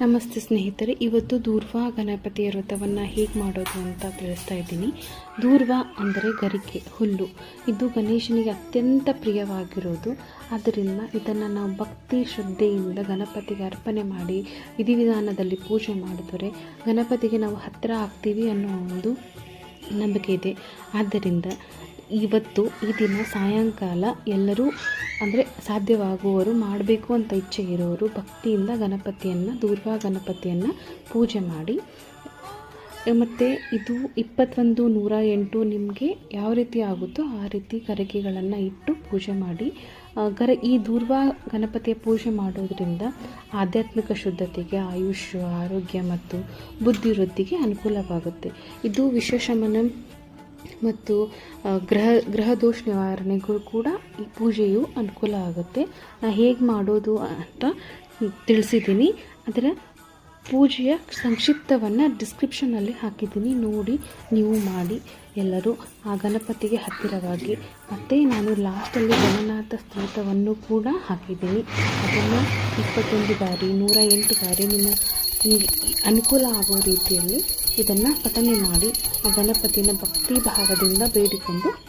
ನಮಸ್ತೆ ಸ್ನೇಹಿತರೆ, ಇವತ್ತು ದೂರ್ವಾ ಗಣಪತಿಯ ವ್ರತವನ್ನು ಹೇಗೆ ಮಾಡೋದು ಅಂತ ತಿಳಿಸ್ತಾ ಇದ್ದೀನಿ. ದೂರ್ವಾ ಅಂದರೆ ಗರಿಕೆ, ಹುಲ್ಲು. ಇದು ಗಣೇಶನಿಗೆ ಅತ್ಯಂತ ಪ್ರಿಯವಾಗಿರೋದು. ಆದ್ದರಿಂದ ಇದನ್ನು ನಾವು ಭಕ್ತಿ ಶ್ರದ್ಧೆಯಿಂದ ಗಣಪತಿಗೆ ಅರ್ಪಣೆ ಮಾಡಿ ವಿಧಿವಿಧಾನದಲ್ಲಿ ಪೂಜೆ ಮಾಡಿದರೆ ಗಣಪತಿಗೆ ನಾವು ಹತ್ತಿರ ಆಗ್ತೀವಿ ಅನ್ನೋ ಒಂದು ನಂಬಿಕೆ ಇದೆ. ಆದ್ದರಿಂದ ಇವತ್ತು ಈ ದಿನ ಸಾಯಂಕಾಲ ಎಲ್ಲರೂ ಅಂದರೆ ಸಾಧ್ಯವಾಗುವವರು ಮಾಡಬೇಕು ಅಂತ ಇಚ್ಛೆ ಇರೋರು ಭಕ್ತಿಯಿಂದ ಗಣಪತಿಯನ್ನು, ದುರ್ಗಾ ಗಣಪತಿಯನ್ನು ಪೂಜೆ ಮಾಡಿ. ಮತ್ತು ಇದು ಇಪ್ಪತ್ತೊಂದು, ನೂರ ಎಂಟು ನಿಮಗೆ ಯಾವ ರೀತಿ ಆಗುತ್ತೋ ಆ ರೀತಿ ಕರಗಿಗಳನ್ನು ಇಟ್ಟು ಪೂಜೆ ಮಾಡಿ. ಗರ ಈ ದೂರ್ವಾ ಗಣಪತಿಯ ಪೂಜೆ ಮಾಡೋದರಿಂದ ಆಧ್ಯಾತ್ಮಿಕ ಶುದ್ಧತೆಗೆ, ಆಯುಷ್, ಆರೋಗ್ಯ ಮತ್ತು ಬುದ್ಧಿವೃದ್ಧಿಗೆ ಅನುಕೂಲವಾಗುತ್ತೆ. ಇದು ವಿಶ್ವಶಮನ ಮತ್ತು ಗ್ರಹ ಗ್ರಹ ದೋಷ ನಿವಾರಣೆಗೂ ಕೂಡ ಈ ಪೂಜೆಯು ಅನುಕೂಲ ಆಗುತ್ತೆ. ನಾ ಹೇಗೆ ಮಾಡೋದು ಅಂತ ತಿಳಿಸಿದ್ದೀನಿ. ಅದರ ಪೂಜೆಯ ಸಂಕ್ಷಿಪ್ತವನ್ನು ಡಿಸ್ಕ್ರಿಪ್ಷನಲ್ಲಿ ಹಾಕಿದ್ದೀನಿ. ನೋಡಿ, ನೀವು ಮಾಡಿ ಎಲ್ಲರೂ. ಆ ಗಣಪತಿಗೆ ಹತ್ತಿರವಾಗಿ. ಮತ್ತು ನಾನು ಲಾಸ್ಟಲ್ಲಿ ಗಣನಾಥ ಸ್ತೋತ್ರವನ್ನು ಕೂಡ ಹಾಕಿದ್ದೀನಿ. ಅದನ್ನು ಇಪ್ಪತ್ತೊಂದು ಬಾರಿ, ನೂರ ಎಂಟು ಬಾರಿ ನಿಮ್ಮ ಅನುಕೂಲ ಆಗೋ ರೀತಿಯಲ್ಲಿ ಇದನ್ನು ಪಠನೆ ಮಾಡಿ ಆ ಗಣಪತಿಯನ್ನು ಭಕ್ತಿ ಭಾವದಿಂದ ಬೇಡಿಕೊಂಡು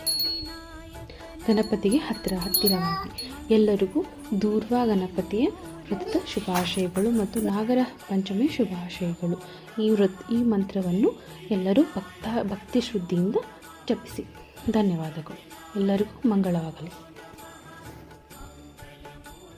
ಗಣಪತಿಗೆ ಹತ್ತಿರ ಹತ್ತಿರವಾಗಿ ಎಲ್ಲರಿಗೂ ದೂರ್ವಾ ಗಣಪತಿಯ ವ್ರತದ ಶುಭಾಶಯಗಳು ಮತ್ತು ನಾಗರ ಪಂಚಮಿ ಶುಭಾಶಯಗಳು. ಈ ವೃತ್, ಈ ಮಂತ್ರವನ್ನು ಎಲ್ಲರೂ ಭಕ್ತ, ಭಕ್ತಿ ಶುದ್ಧಿಯಿಂದ ಜಪಿಸಿ. ಧನ್ಯವಾದಗಳು. ಎಲ್ಲರಿಗೂ ಮಂಗಳವಾಗಲಿ.